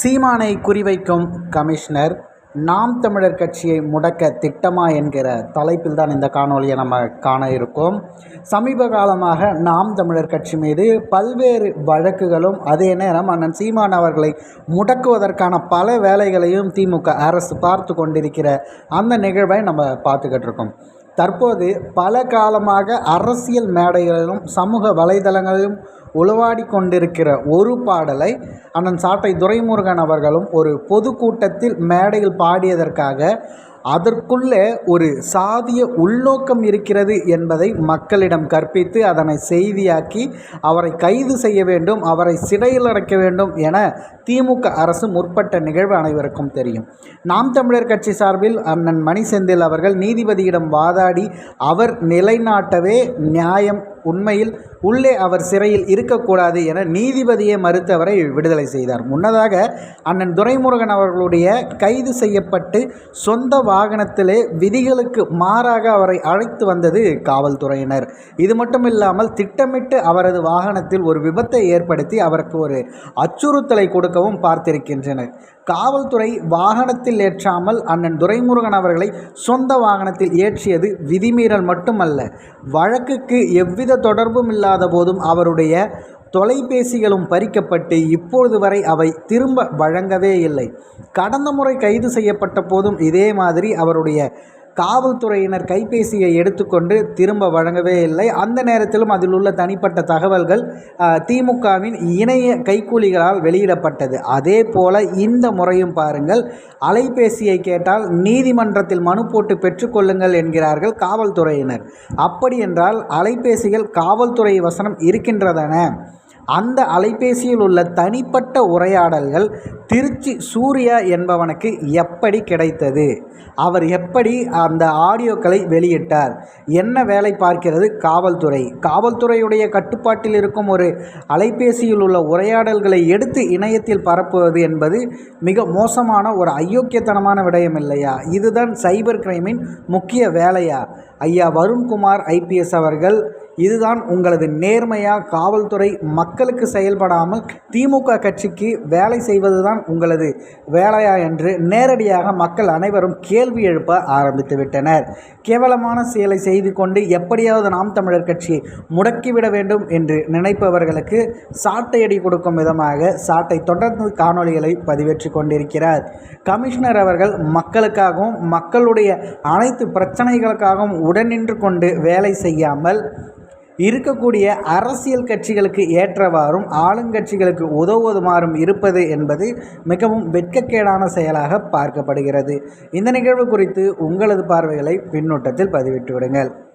சீமானை குறிவைக்கும் கமிஷனர் நாம் தமிழர் கட்சியை முடக்க திட்டமா என்கிற தலைப்பில் தான் இந்த காணொலியை நம்ம காண இருக்கோம். சமீப காலமாக நாம் தமிழர் கட்சி மீது பல்வேறு வழக்குகளும் அதே நேரம் அண்ணன் சீமான் அவர்களை முடக்குவதற்கான பல வேலைகளையும் திமுக அரசு பார்த்து கொண்டிருக்கிற அந்த நிகழ்வை நம்ம பார்த்துக்கிட்டு இருக்கோம். தற்போது பல காலமாக அரசியல் மேடைகளிலும் சமூக வலைதளங்களிலும் உளவாடி கொண்டிருக்கிற ஒரு பாடலை அண்ணன் சாட்டை துரைமுருகன் அவர்களும் ஒரு பொதுக்கூட்டத்தில் மேடையில் பாடியதற்காக அதற்குள்ளே ஒரு சாதிய உள்நோக்கம் இருக்கிறது என்பதை மக்களிடம் கற்பித்து அதனை செய்தியாக்கி அவரை கைது செய்ய வேண்டும் அவரை சிறையில் அடைக்க வேண்டும் என திமுக அரசு முற்பட்ட நிகழ்வு அனைவருக்கும் தெரியும். நாம் தமிழர் கட்சி சார்பில் அண்ணன் மணி செந்தில் அவர்கள் நீதிபதியிடம் வாதாடி அவர் நிலைநாட்டவே நியாயம் உண்மையில் உள்ளே அவர் சிறையில் இருக்கக்கூடாது என நீதிபதியை மறுத்தவரை விடுதலை செய்தார். முன்னதாக அண்ணன் துரைமுருகன் அவர்களுடைய கைது செய்யப்பட்டு சொந்த வாகனத்திலே விதிகளுக்கு மாறாக அவரை அழைத்து வந்தது காவல்துறையினர். இது மட்டும் இல்லாமல் திட்டமிட்டு அவரது வாகனத்தில் ஒரு விபத்தை ஏற்படுத்தி அவருக்கு ஒரு அச்சுறுத்தலை கொடுக்கவும் பார்த்திருக்கின்றனர். காவல்துறை வாகனத்தில் ஏற்றாமல் அண்ணன் துரைமுருகன் அவர்களை சொந்த வாகனத்தில் ஏற்றியது விதிமீறல் மட்டுமல்ல. வழக்குக்கு எவ்வித தொடர்பும் இல்லாத போதும் அவருடைய தொலைபேசிகளும் பறிக்கப்பட்டு இப்பொழுது வரை அவை திரும்ப வழங்கவே இல்லை. கடந்த முறை கைது செய்யப்பட்ட போதும் இதே மாதிரி அவருடைய காவல்துறையினர் கைபேசியை எடுத்துக்கொண்டு திரும்ப வழங்கவே இல்லை. அந்த நேரத்திலும் அதில் உள்ள தனிப்பட்ட தகவல்கள் திமுகவின் இணைய கைக்கூலிகளால் வெளியிடப்பட்டது. அதே போல இந்த முறையும் பாருங்கள். அலைபேசியை கேட்டால் நீதிமன்றத்தில் மனு போட்டு பெற்றுக்கொள்ளுங்கள் என்கிறார்கள் காவல்துறையினர். அப்படி என்றால் அலைபேசிகள் காவல்துறை வசனம் இருக்கின்றதன அந்த அலைபேசியில் உள்ள தனிப்பட்ட உரையாடல்கள் திருச்சி சூர்யா என்பவனுக்கு எப்படி கிடைத்தது? அவர் எப்படி அந்த ஆடியோக்களை வெளியிட்டார்? என்ன வேலை பார்க்கிறது காவல்துறை? காவல்துறையுடைய கட்டுப்பாட்டில் இருக்கும் ஒரு அலைபேசியில் உள்ள உரையாடல்களை எடுத்து இணையத்தில் பரப்புவது என்பது மிக மோசமான ஒரு அயோக்கியத்தனமான விடயம் இல்லையா? இதுதான் சைபர் கிரைமின் முக்கிய வேலையா? ஐயா வருண்குமார் ஐபிஎஸ் அவர்கள் இதுதான் உங்களது நேர்மையாக காவல்துறை மக்களுக்கு செயல்படாமல் திமுக கட்சிக்கு வேலை செய்வதுதான் உங்களது வேலையா என்று நேரடியாக மக்கள் அனைவரும் கேள்வி எழுப்ப ஆரம்பித்து விட்டனர். கேவலமான செயலை செய்து கொண்டு எப்படியாவது நாம் தமிழர் கட்சியை முடக்கிவிட வேண்டும் என்று நினைப்பவர்களுக்கு சாட்டையடி கொடுக்கும் விதமாக சாட்டை தொடர்ந்து காணொலிகளை பதிவேற்றி கொண்டிருக்கிறார். கமிஷனர் அவர்கள் மக்களுக்காகவும் மக்களுடைய அனைத்து பிரச்சனைகளுக்காகவும் உடனின்று கொண்டு வேலை செய்யாமல் இருக்கக்கூடிய அரசியல் கட்சிகளுக்கு ஏற்றவாறும் ஆளுங்கட்சிகளுக்கு உதவுவதுமாறும் இருப்பது என்பது மிகவும் வெட்கக்கேடான செயலாக பார்க்கப்படுகிறது. இந்த நிகழ்வு குறித்து உங்களது பார்வைகளை பின்னூட்டத்தில் பதிவிட்டு விடுங்கள்